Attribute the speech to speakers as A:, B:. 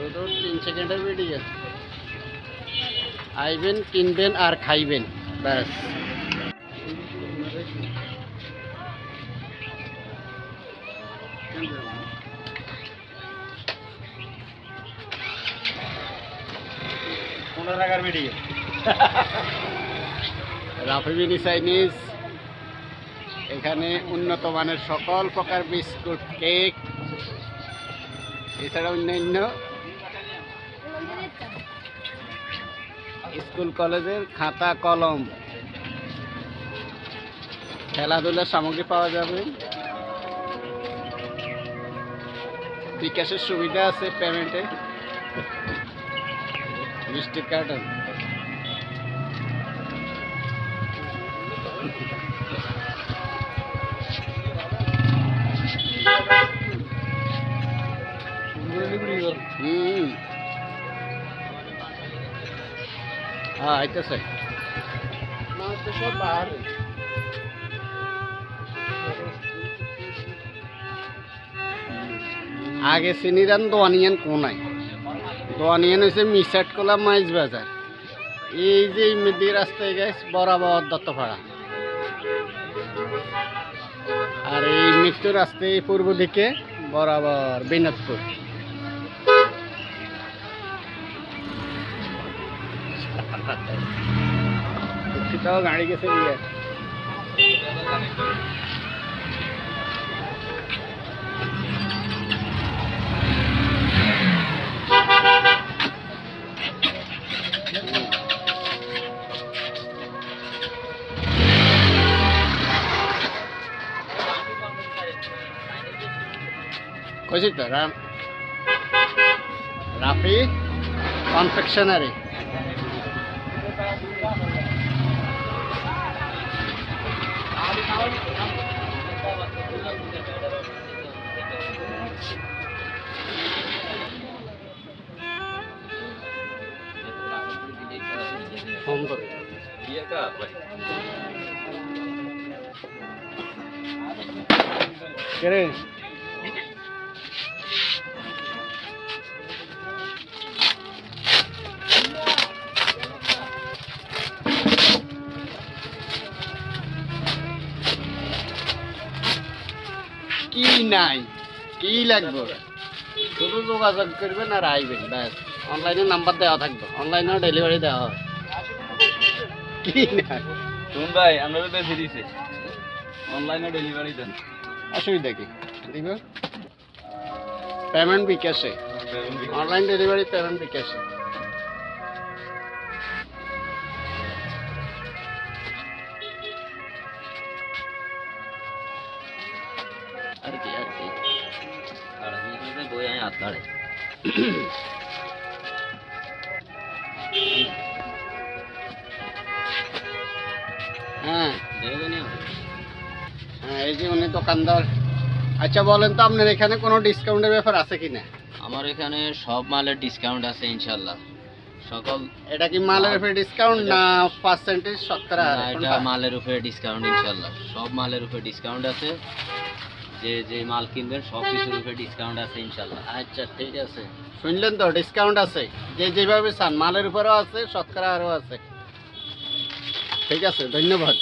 A: শুধু তিন সেকেন্ডের ভিডিও আইবেন কিনবেন আর খাইবেন ব্যাস।
B: পনেরো টাকার ভিডিও
A: রাফিবিনি চাইনিজ এখানে উন্নত মানের সকল প্রকার বিস্কুট কেক এছাড়া অন্যান্য স্কুল কলেজের খাতা কলম। খেলাধুলার সামগ্রী পাওয়া যাবে। বিকাশের সুবিধা আছে পেমেন্টে মিষ্টির কার্টন হুম। হ্যাঁ আইতেছে। আগে চিনিরান দোয়ানিয়ান কোনায় দোয়ানিয়ান হয়েছে মিসাট কলা মাইজ বাজার। এই যে মেদি রাস্তায় গেছে বরাবর দত্তপাড়া। আর এই মৃত্যু রাস্তায় পূর্ব দিকে বরাবর বিনোদপুর। सत्तर गाड़ी कैसे भी है? राम। राफी कॉन्फेक्शनरी ফোন করে কে কি নাই কি লাগবে? শুধু যোগাযোগ করবেন আর আইবেন ব্যাস। অনলাইনে নাম্বার দেওয়া থাকবে। অনলাইনেও ডেলিভারি দেওয়া হয় কি নাই
B: শুন ভাই আমরা তো বেশি দিছে। অনলাইনে ডেলিভারি দেন।
A: অসুবিধা কি? দিব পেমেন্ট বিকাশে। অনলাইন ডেলিভারি পেমেন্ট বিকাশে। আর কি আর কি?
B: হাত ধরে।
A: হ্যাঁ হ্যাঁ এই যে উনি দোকানদার। আচ্ছা বলেন তো আপনার এখানে কোনো ডিসকাউন্টের ব্যাপার আছে কি না?
B: আমার এখানে সব মালের ডিসকাউন্ট আছে ইনশাল্লাহ সকল
A: এটা কি মালের উপরে ডিসকাউন্ট না পার্সেন্টেজ শতকরা
B: এটা মালের উপরে ডিসকাউন্ট ইনশাল্লাহ সব মালের উপরে ডিসকাউন্ট আছে। যে যে মাল কিনবেন সব কিছুর উপরে ডিসকাউন্ট আছে ইনশাল্লাহ।
A: আচ্ছা ঠিক আছে। শুনলেন তো ডিসকাউন্ট আছে। যে যেভাবে চান মালের উপরেও আছে শতকরা আরও আছে। ঠিক আছে ধন্যবাদ।